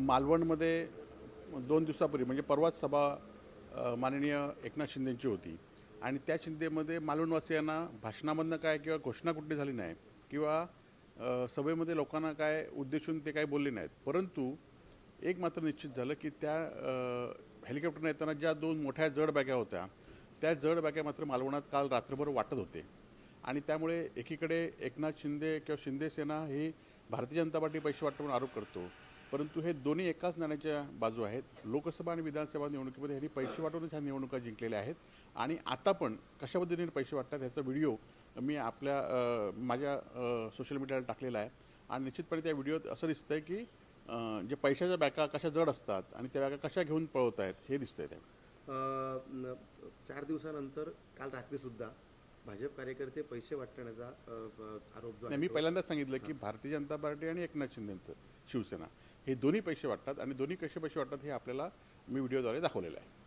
मालवणमध्ये दोन दिवसापूर्वी म्हणजे परवाच सभा माननीय एकनाथ शिंदेंची होती. आणि त्या शिंदेमध्ये मालवणवासियांना भाषणामधनं काय किंवा घोषणा कुठली झाली नाही किंवा सभेमध्ये लोकांना काय उद्देशून ते काय बोलले नाहीत. परंतु एक मात्र निश्चित झालं की त्या हेलिकॉप्टरने येताना ज्या दोन मोठ्या जड बॅग्या होत्या त्या जड बॅग्या मात्र मालवणात काल रात्रभर वाटत होते. आणि त्यामुळे एकीकडे एकनाथ शिंदे किंवा शिंदे सेना ही भारतीय जनता पार्टी पैसे वाटतो म्हणून आरोप करतो परंतु हे दोन्ही एकाच नाण्याच्या बाजू आहेत. लोकसभा आणि विधानसभा निवडणुकीमध्ये ह्यांनी पैसे वाटूनच ह्या निवडणुका जिंकलेल्या आहेत. आणि आता पण कशा पद्धतीने पैसे वाटतात ह्याचा व्हिडिओ मी आपल्या माझ्या सोशल मीडियाला टाकलेला आहे. आणि निश्चितपणे त्या व्हिडिओत असं दिसतंय की जे पैशाच्या बॅगा कशा जड असतात आणि त्या बॅगा कशा घेऊन पळवत आहेत हे दिसतंय न- चार दिवसानंतर काल रात्री सुद्धा भाजप कार्यकर्ते पैसे वाटण्याचा आरोप मी तो- पहिल्यांदाच सांगितलं की भारतीय जनता पार्टी आणि एकनाथ शिंदेचं शिवसेना. हे दोन्ही पैसे वाटतात आणि दोन्ही कसे पैसे वाटतात हे आपल्याला मी व्हिडिओद्वारे दाखवलेलं आहे.